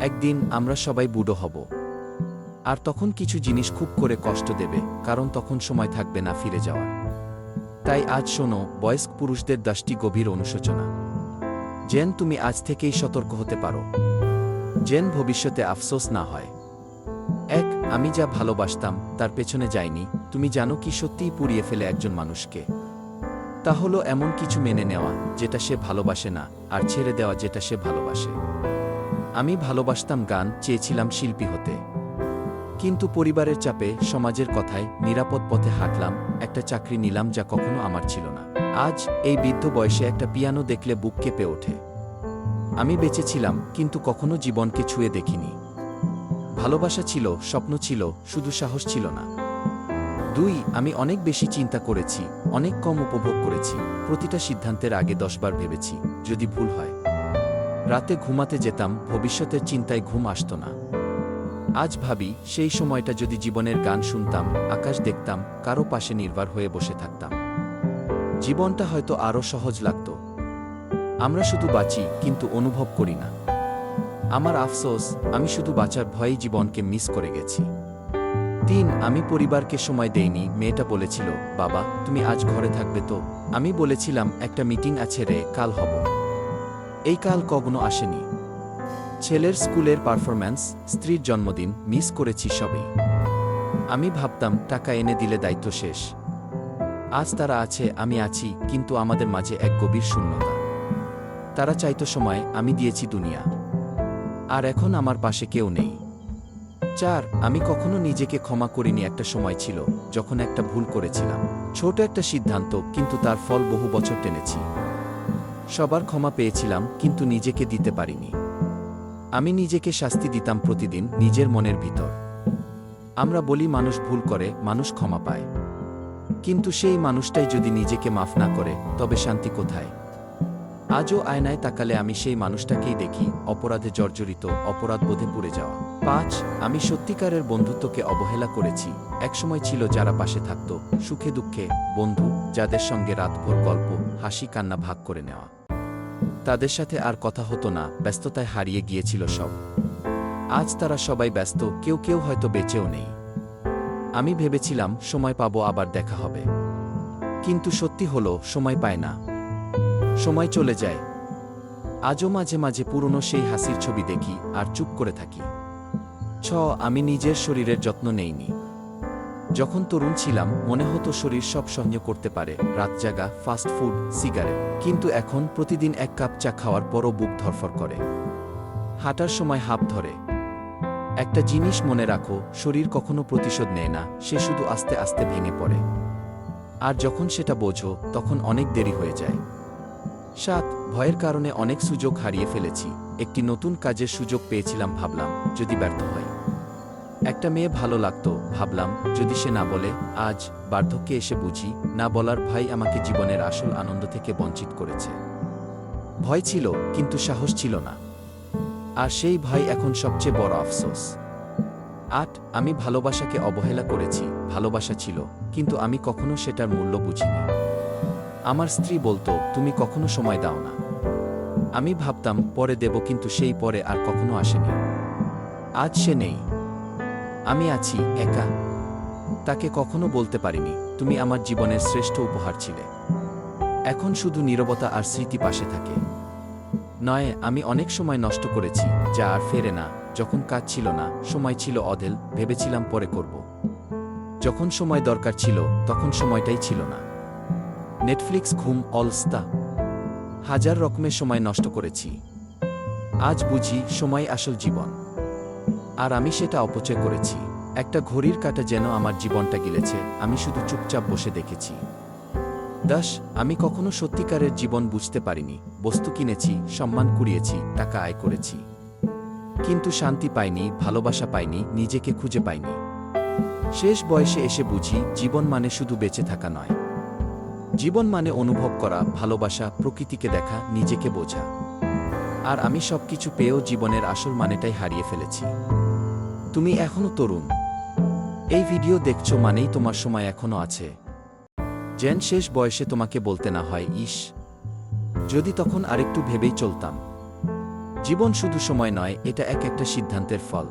একদিন আমরা সবাই বুড়ো হব। আর তখন কিছু জিনিস খুব করে কষ্ট দেবে, কারণ তখন সময় থাকবে না ফিরে যাওয়ার। তাই আজ শোনো, বয়স্ক পুরুষদের দশটি গভীর অনুশোচনা। জেন তুমি আজ থেকেই সতর্ক হতে পারো। জেন ভবিষ্যতে আফসোস না হয়। এক, আমি যা ভালোবাসতাম, তার পেছনে যাইনি, তুমি জানো কি সত্যিই পুড়িয়ে ফেলে একজন মানুষকে। তা হলো এমন কিছু মেনে নেওয়া, যেটা সে ভালোবাসে না, আর ছেড়ে দেওয়া যেটা সে ভালোবাসে। আমি ভালোবাসতাম গান, চেয়েছিলাম শিল্পী হতে। কিন্তু পরিবারের চাপে, সমাজের কথায়, নিরাপদ পথে হাঁটলাম, একটা চাকরি নিলাম যা কখনো আমার ছিল না। আজ এই বৃদ্ধ বয়সে একটা পিয়ানো দেখলে বুক কেঁপে ওঠে। আমি বেঁচেছিলাম, কিন্তু কখনো জীবনকে ছুঁয়ে দেখিনি। ভালোবাসা ছিল, স্বপ্ন ছিল, শুধু সাহস ছিল না। দুই, আমি অনেক বেশি চিন্তা করেছি, অনেক কম উপভোগ করেছি, প্রতিটা সিদ্ধান্তের আগে দশবার ভেবেছি, যদি ভুল হয়। রাতে ঘুমাতে যেতাম, ভবিষ্যতের চিন্তায় ঘুম আসতো না। আজ ভাবি, সেই সময়টা যদি জীবনের গান শুনতাম, আকাশ দেখতাম, কারও পাশে নির্ভর হয়ে বসে থাকতাম। জীবনটা হয়তো আরও সহজ লাগত। আমরা শুধু বাঁচি, কিন্তু অনুভব করি না। আমার আফসোস, আমি শুধু বাঁচার ভয়ে জীবনকে মিস করে গেছি। তিন, আমি পরিবারকে সময় দেইনি, মেয়েটা বলেছিল, বাবা, তুমি আজ ঘরে থাকবে তো? আমি বলেছিলাম, একটা মিটিং আছে রে, কাল হব। এই কাল কখনো আসেনি। ছেলের স্কুলের পারফরম্যান্স, স্ত্রীর জন্মদিন মিস করেছি সবই। আমি ভাবতাম, টাকা এনে দিলে দায়িত্ব শেষ। আজ তারা আছে, আমি আছি, কিন্তু আমাদের মাঝে এক গভীর শূন্যতা। তারা চাইতো সময়, আমি দিয়েছি দুনিয়া। আর এখন আমার পাশে কেউ নেই। চার, আমি কখনো নিজেকে ক্ষমা করিনি একটা সময় ছিল, যখন একটা ভুল করেছিলাম। ছোট একটা সিদ্ধান্ত, কিন্তু তার ফল বহু বছর টেনেছি। সবার ক্ষমা পেয়েছিলাম, কিন্তু নিজেকে দিতে পারিনি। আমি নিজেকে শাস্তি দিতাম প্রতিদিন নিজের মনের ভিতর। আমরা বলি মানুষ ভুল করে, মানুষ ক্ষমা পায়। কিন্তু সেই মানুষটাই যদি নিজেকে মাফ না করে, তবে শান্তি কোথায়? আজও আয়নায় তাকালে আমি সেই মানুষটাকেই দেখি, অপরাধে জর্জরিত, অপরাধ বোধে পুড়ে যাওয়া। পাঁচ, আমি সত্যিকারের বন্ধুত্বকে অবহেলা করেছি। একসময় ছিল যারা পাশে থাকত, সুখে দুঃখে, বন্ধু, যাদের সঙ্গে রাতভর গল্প, হাসি, কান্না ভাগ করে নেওয়া। তাদের সাথে আর কথা হতো না, ব্যস্ততায় হারিয়ে গিয়েছিল সব। আজ তারা সবাই ব্যস্ত, কেউ কেউ হয়তো বেঁচেও নেই। আমি ভেবেছিলাম, সময় পাবো আবার দেখা হবে। কিন্তু সত্যি হলো, সময় পায় না। সময় চলে যায়। আজও মাঝে মাঝে পুরনো সেই হাসির ছবি দেখি আর চুপ করে থাকি। ছ, আমি নিজের শরীরের যত্ন নেইনি। যখন তরুণ ছিলাম, মনে হতো শরীর সব সহ্য করতে পারে, রাত জাগা ফাস্ট ফুড সিগারেট কিন্তু এখন প্রতিদিন এক কাপ চা খাওয়ার পরও বুক ধরফর করে। হাঁটার সময় হাঁপ ধরে। একটা জিনিস মনে রাখো, শরীর কখনো প্রতিশোধ নেয় না, সে শুধু আস্তে আস্তে ভেঙে পড়ে। আর যখন সেটা বোঝো, তখন অনেক দেরি হয়ে যায়। সাত, ভয়ের কারণে অনেক সুযোগ হারিয়ে ফেলেছি। একটি নতুন কাজের সুযোগ পেয়েছিলাম, ভাবলাম, যদি ব্যর্থ হয়। একটা মেয়ে ভালো লাগতো ভাবলাম, যদি সে না বলে, আজ বার্ধক্যে এসে বুঝি, না বলার ভাই আমাকে জীবনের আসল আনন্দ থেকে বঞ্চিত করেছে। ভয় ছিল, কিন্তু সাহস ছিল না। আর সেই ভাই এখন সবচেয়ে বড় আফসোস। আট, আমি ভালোবাসাকে অবহেলা করেছি, ভালোবাসা ছিল, কিন্তু আমি কখনো সেটার মূল্য বুঝিনি। আমার স্ত্রী বলতো, তুমি কখনো সময় দাও না। আমি ভাবতাম, পরে দেব, কিন্তু সেই পরে আর কখনো আসেনি। আজ সে নেই। আমি আছি, একা। তাকে কখনো বলতে পারিনি, তুমি আমার জীবনের শ্রেষ্ঠ উপহার ছিলে। এখন শুধু নীরবতা আর স্মৃতি পাশে থাকে। নয়, আমি অনেক সময় নষ্ট করেছি, যা আর ফেরে না, যখন কাজ ছিল না, সময় ছিল অধেল, ভেবেছিলাম পরে করব। যখন সময় দরকার ছিল, তখন সময়টাই ছিল না। নেটফ্লিক্স ঘুম অলস্তা। হাজার রকমের সময় নষ্ট করেছি। আজ বুঝি, সময় আসল জীবন। আর আমি সেটা অপচয় করেছি। একটা ঘড়ির কাটা যেন আমার জীবনটা গিলেছে, আমি শুধু চুপচাপ বসে দেখেছি। দাস, আমি কখনো সত্যিকারের জীবন বুঝতে পারিনি। বস্তু কিনেছি, সম্মান কুড়িয়েছি, টাকা আয় করেছি। কিন্তু শান্তি পাইনি, ভালোবাসা পাইনি, নিজেকে খুঁজে পাইনি। শেষ বয়সে এসে বুঝি, জীবন মানে শুধু বেঁচে থাকা নয়। জীবন মানে অনুভব করা, ভালোবাসা, প্রকৃতিকে দেখা, নিজেকে বোঝা। আর আমি সবকিছু পেয়েও জীবনের আসল মানেটাই হারিয়ে ফেলেছি। তুমি এখনও তরুণ। এই ভিডিও দেখছ মানেই তোমার সময় এখনও আছে। জেন শেষ বয়সে তোমাকে বলতে না হয়, ইস। যদি তখন আরেকটু ভেবেই চলতাম। জীবন শুধু সময় নয়, এটা এক একটা সিদ্ধান্তের ফল।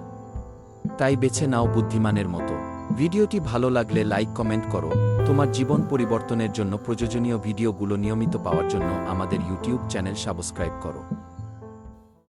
তাই বেছে নাও বুদ্ধিমানের মতো। ভিডিওটি ভালো লাগলে লাইক, কমেন্ট করো। তোমার জীবন পরিবর্তনের জন্য প্রয়োজনীয় ভিডিওগুলো নিয়মিত পাওয়ার জন্য আমাদের ইউটিউব চ্যানেল সাবস্ক্রাইব করো।